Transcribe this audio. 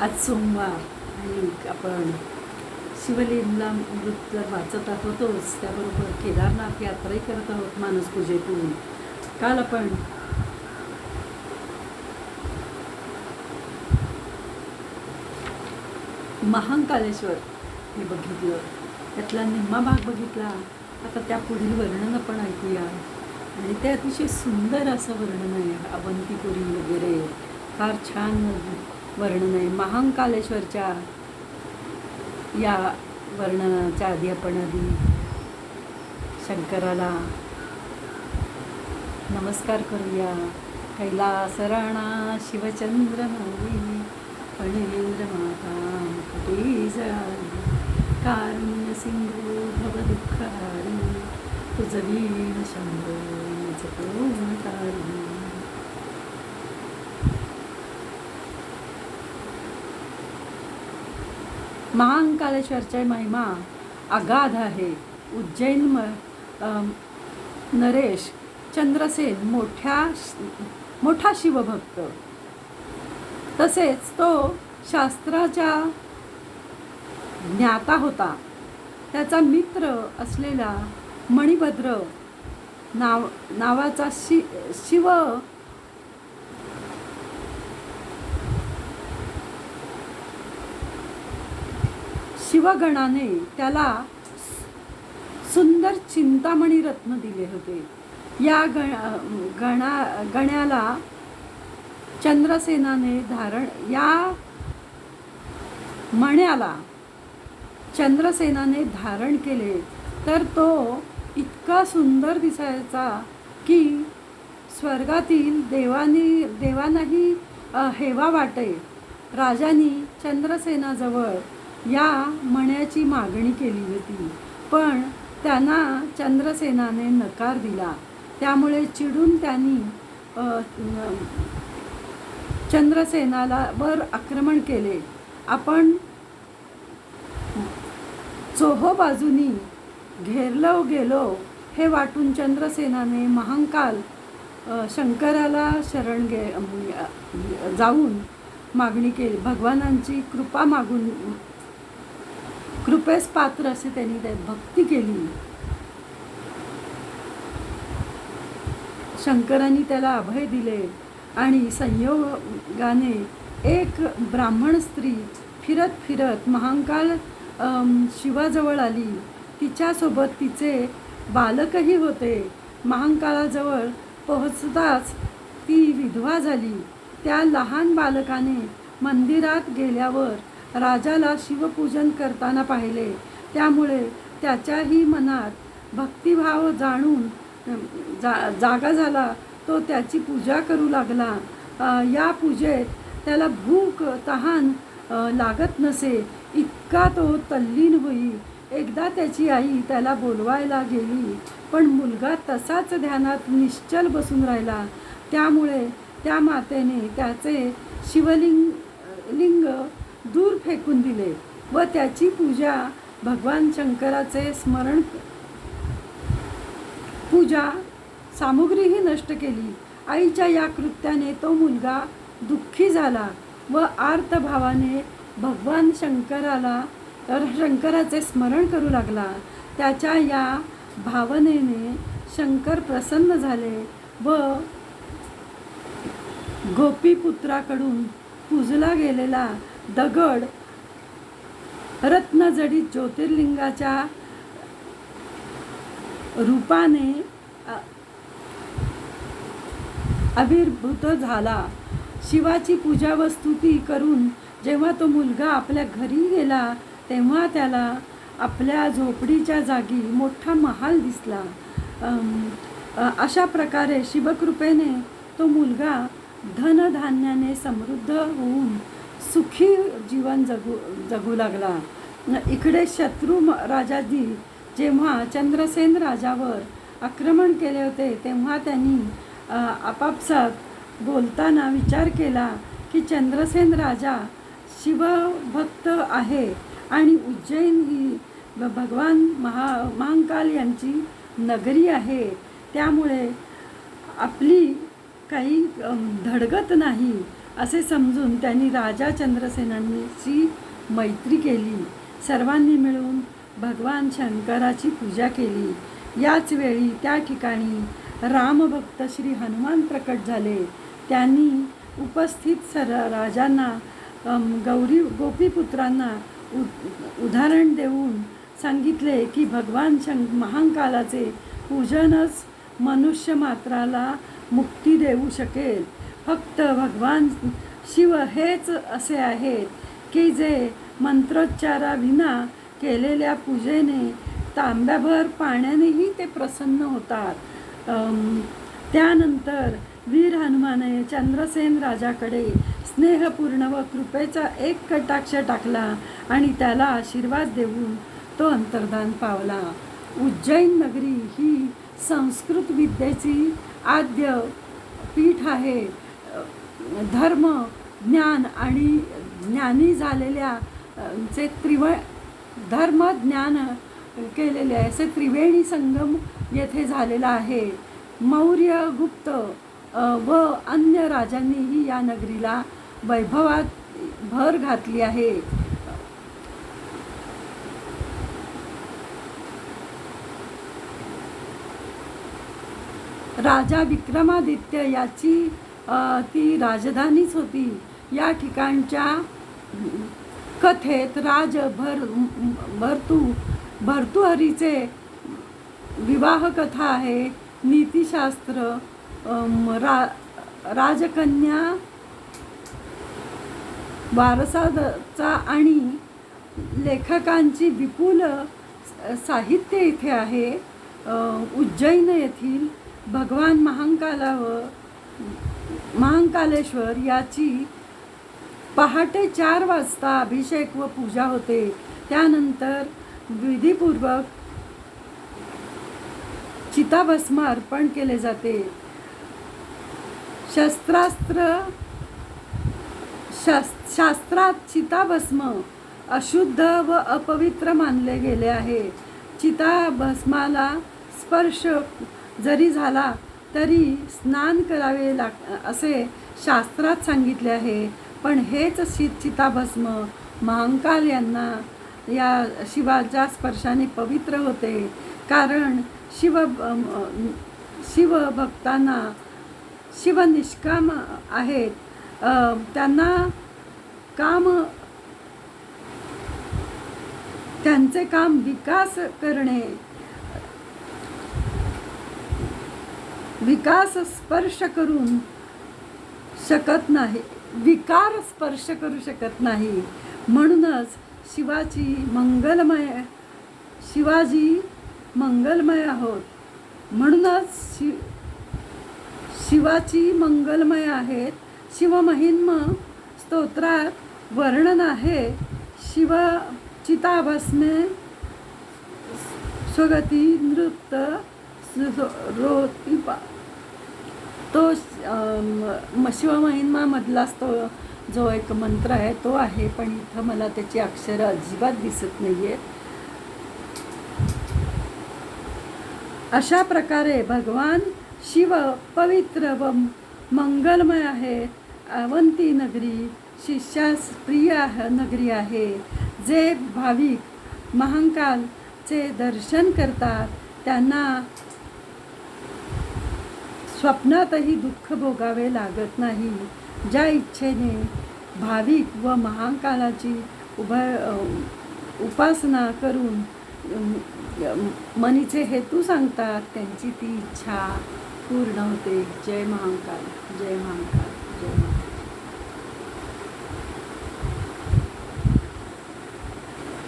आज सोमवार आणि आपण शिवलीला मृत जर वाचत आहोतच. त्याबरोबर केदारनाथ यात्राही करत आहोत मानसपूजेतून काल आपण महांकालेश्वर हे बघितलं. त्यातला निम्मा भाग बघितला. आता त्या पुढील वर्णन आपण ऐकूया. आणि ते अतिशय सुंदर असं वर्णन आहे अवंतीपुरी वगैरे. फार छान वर्णन. आहे महांकालेश्वरच्या या वर्णनाच्या आधी आपण आधी शंकराला नमस्कार करूया. कैलासराणा शिवचंद्र फणेंद्र माता कारुण्य सिंधू भव दुःखारी तुझ वीण शंभो कोण महांकालेश्वरच्या महिमा अगाध आहे. उज्जैन म नरेश चंद्रसेन मोठ्या मोठा शिवभक्त. तसेच तो शास्त्राच्या ज्ञाता होता. त्याचा मित्र असलेला मणिभद्र नाव नावाचा शि शिव शिवगणाने त्याला सुंदर चिंतामणी रत्न दिले होते. या गण गणा गण्याला चंद्रसेनाने धारण या मण्याला चंद्रसेनाने धारण केले. तर तो इतका सुंदर दिसायचा की स्वर्गातील देवानी देवांनाही हेवा वाटे. राजांनी चंद्रसेनाजवळ या मण्याची मागणी केली होती. पण त्यांना चंद्रसेनाने नकार दिला. त्यामुळे चिडून त्यांनी चंद्रसेनाला वर आक्रमण केले. आपण चोहो बाजूनी घेरलो गेलो हे वाटून चंद्रसेनाने महांकाल शंकराला शरण गे जाऊन मागणी केली. भगवानांची कृपा मागून कृपेस पात्र असे त्यांनी त्या भक्ती केली. शंकरांनी त्याला अभय दिले आणि संयोगाने एक ब्राह्मण स्त्री फिरत फिरत महांकाल शिवाजवळ आली. तिच्यासोबत तिचे बालकही होते. महांकाळाजवळ पोहोचताच ती विधवा झाली. त्या लहान बालकाने मंदिरात गेल्यावर राजाला शिवपूजन करताना पाहिले. त्यामुळे त्याच्याही मनात भक्तिभाव जाणून जा जागा झाला. तो त्याची पूजा करू लागला. या पूजेत त्याला भूक तहान लागत नसे. इतका तो तल्लीन होई. एकदा त्याची आई त्याला बोलवायला गेली पण मुलगा तसाच ध्यानात निश्चल बसून राहिला. त्यामुळे त्या मातेने त्याचे शिवलिंग लिंग दूर फेकून दिले व त्याची पूजा भगवान शंकराचे स्मरण पूजा सामुग्रीही नष्ट केली. आईच्या या कृत्याने तो मुलगा दुःखी झाला व आर्तभावाने भगवान शंकराला तर शंकराचे स्मरण करू लागला. त्याच्या या भावनेने शंकर प्रसन्न झाले व गोपीपुत्राकडून पूजला गेलेला दगड. रत्नजडीत ज्योतिर्लिंगाच्या रूपाने अ, आविर्भूत झाला. शिवाची पूजा व स्तुती करून जेव्हा तो मुलगा आपल्या घरी गेला तेव्हा त्याला आपल्या झोपडीच्या जागी मोठा महाल दिसला. अशा प्रकारे शिवकृपेने तो मुलगा धनधान्याने समृद्ध होऊन सुखी जीवन जगू जगू लागला. इकडे शत्रू म- राजाजी जेव्हा चंद्रसेन राजावर आक्रमण केले होते तेव्हा त्यांनी आपापसात बोलताना विचार केला की चंद्रसेन राजा शिवभक्त आहे आणि उज्जैन ही भ- भगवान महा महांकाल यांची नगरी आहे. त्यामुळे आपली काही धडगत नाही. असे समजून त्यांनी राजा चंद्रसेनांची मैत्री केली. सर्वांनी मिळून भगवान शंकराची पूजा केली. याच वेळी त्या ठिकाणी रामभक्त श्री हनुमान प्रकट झाले. त्यांनी उपस्थित सर राजांना गौरी गोपीपुत्रांना उ उदाहरण देऊन सांगितले की भगवान शं महांकालाचे पूजनच मनुष्य मात्राला मुक्ती देऊ शकेल. फक्त भगवान शिव हेच असे आहेत की जे मंत्रोच्चाराविना केलेल्या पूजेने तांब्याभर पाण्यानेही ते प्रसन्न होतात. त्यानंतर वीर हनुमाने चंद्रसेन राजाकडे स्नेहपूर्ण व कृपेचा एक कटाक्ष टाकला आणि त्याला आशीर्वाद देऊन तो अंतर्धान पावला. उज्जैन नगरी ही संस्कृत विद्येची आद्य पीठ आहे. धर्म ज्ञान आणि ज्ञानी झालेल्या चे त्रिव धर्म ज्ञान केलेले आहे असे त्रिवेणी संगम येथे झालेला आहे. मौर्य गुप्त व अन्य राजांनीही या नगरीला वैभवात भर घातली आहे. राजा विक्रमादित्य याची ती राजधानीच होती. या ठिकाणच्या कथेत राज भर भरतू भर्तुहरीचे विवाह कथा आहे. नीतिशास्त्र रा राजकन्या वारसाचा आणि लेखकांची विपुल साहित्य इथे आहे. उज्जैन येथील भगवान महांकाला व महांकालेश्वर याची पहाटे चार वाजता अभिषेक व पूजा होते. त्यानंतर विधीपूर्वक चिताभस्म अर्पण केले जाते. शस्त्रास्त्र शास शास्त्रात चिताभस्म अशुद्ध व अपवित्र मानले गेले आहे. चिताभस्माला स्पर्श जरी झाला तरी स्नान करावे लाग असे शास्त्रात सांगितले आहे. पण हेच शि चिताभस्म. महांकाल यांना या शिवाच्या स्पर्शाने पवित्र होते. कारण शिव शिव शिवभक्तांना शिव निष्काम आहेत. त्यांना काम त्यांचे काम विकास करणे विकास स्पर्श करून शकत नाही विकार स्पर्श करू शकत नाही. म्हणूनच शिवाची मंगलमय शिवाजी मंगलमय आहोत. म्हणूनच शि शिवाची मंगलमय आहेत. शिवमहिन्म स्तोत्रात वर्णन आहे. शिव चिताभस्मे स्वगती नृत्य रोतिपा तो अम, शिवमहिन्मामधलाच तो जो एक मंत्र आहे तो आहे पण इथं मला त्याची अक्षरं अजिबात दिसत नाही आहेत अशा प्रकारे भगवान शिव पवित्र व मंगलमय आहे. अवंती नगरी शिष्यास प्रिय नगरी आहे. जे भाविक महांकालचे दर्शन करतात त्यांना स्वप्नातही दुःख भोगावे लागत नाही. ज्या इच्छेने भाविक व महाकालाची उभय उपासना करून मनीचे हेतू सांगतात त्यांची ती इच्छा पूर्ण होते. जय जय महाकाल जय महाकाल.